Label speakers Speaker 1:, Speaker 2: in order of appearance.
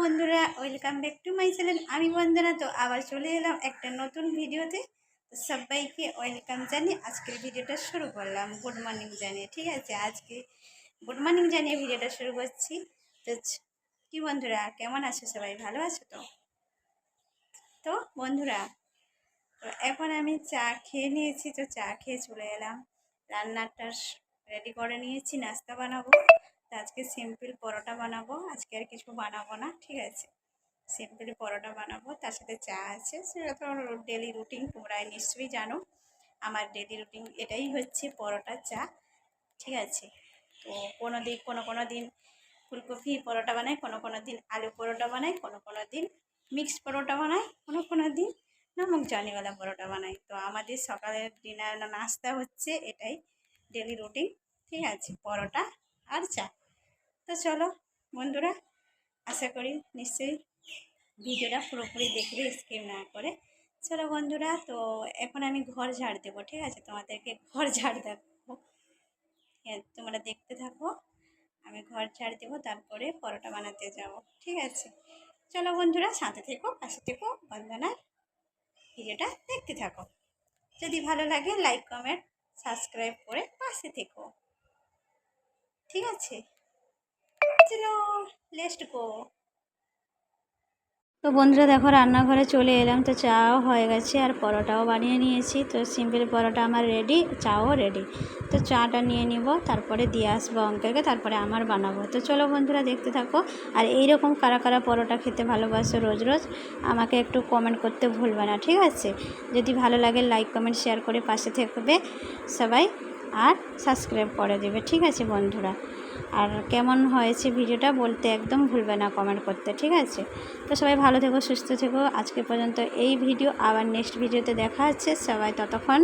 Speaker 1: বন্ধুরা welcome back to my channel আমি বন্দনা তো আবার চলে এলাম একটা নতুন ভিডিওতে। সবাইকে ওয়েলকাম জানিয়ে আজকের ভিডিওটা শুরু করলাম। গুড মর্নিং জানিয়ে, ঠিক আছে? আজকে গুড মর্নিং জানিয়ে ভিডিওটা শুরু করছি। তো কি বন্ধুরা, কেমন আছো সবাই? ভালো আছো তো? তো বন্ধুরা, তো এখন আমি চা খেয়ে নিয়েছি, তো চা খেয়ে চলে এলাম। রান্নাটা রেডি করে নিয়েছি, নাস্তা বানাবো। তো আজকে সিম্পল পরোটা বানাবো। আজকে আর কিছু বানাবো না, ঠিক আছে? সিম্পল পরোটা বানাবো। তার সাথে চা আছে। সেটা তো ডেলি রুটিন তোমরা নিশ্চয়ই জানো। আমার ডেলি রুটিন এটাই হচ্ছে পরোটা, চা, ঠিক আছে? তো কোনো দিন, কোনো কোনো দিন ফুলকপি পরোটা বানাই, কোনো কোনো দিন আলু পরোটা বানাই, কোনো কোনো দিন মিক্সড পরোটা বানাই, কোনো কোনো দিন নমক জানিওয়ালা পরোটা বানাই। তো আমাদের সকালের ডিনার নাস্তা হচ্ছে এটাই ডেলি রুটিন ঠিক আছে? পরোটা আর চা। তো চলো, বন্ধুরা, আশা করি নিশ্চয়ই ভিডিওটা পুরোপুরি দেখবে স্কিপ না করে। চলো বন্ধুরা, তো এখন আমি ঘর ঝাড় দেবো, ঠিক আছে? তোমাদেরকে ঘর ঝাড় দেবো। হ্যাঁ তোমরা দেখতে থাকো। আমি ঘর ঝাড় দেবো, তারপরে পরোটা বানাতে যাব, ঠিক আছে? চলো বন্ধুরা, সাথে থেকো, পাশে থেকো বন্দনার ভিডিওটা দেখতে থাকো। যদি ভালো লাগে লাইক কমেন্ট সাবস্ক্রাইব করে পাশে থেকো। ঠিক আছে? চলো লেস্ট তো বন্ধুরা দেখো, রান্নাঘরে চলে এলাম। তো চাও হয়ে গেছে, আর পরোটাও বানিয়ে নিয়েছি। তো সিম্পল পরোটা আমার রেডি চাও রেডি তো চাটা নিয়ে নিব, তারপরে দিয়ে আসব অঙ্কেলকে, তারপরে আমার বানাবো। তো চলো বন্ধুরা, দেখতে থাকো। আর এই রকম কারা কারা পরোটা খেতে ভালোবাসো রোজ রোজ, আমাকে একটু কমেন্ট করতে ভুলবে না, ঠিক আছে? যদি ভালো লাগে লাইক কমেন্ট শেয়ার করে পাশে থাকবে সবাই। আর সাবস্ক্রাইব করে দেবে। ঠিক আছে বন্ধুরা? আর কেমন হয়েছে ভিডিওটা বলতে একদম ভুলবে না কমেন্ট করতে, ঠিক আছে? তো সবাই ভালো থেকো, সুস্থ থেকো। আজকে পর্যন্ত এই ভিডিও। আবার নেক্সট ভিডিওতে দেখা হচ্ছে। সবাই ততক্ষণ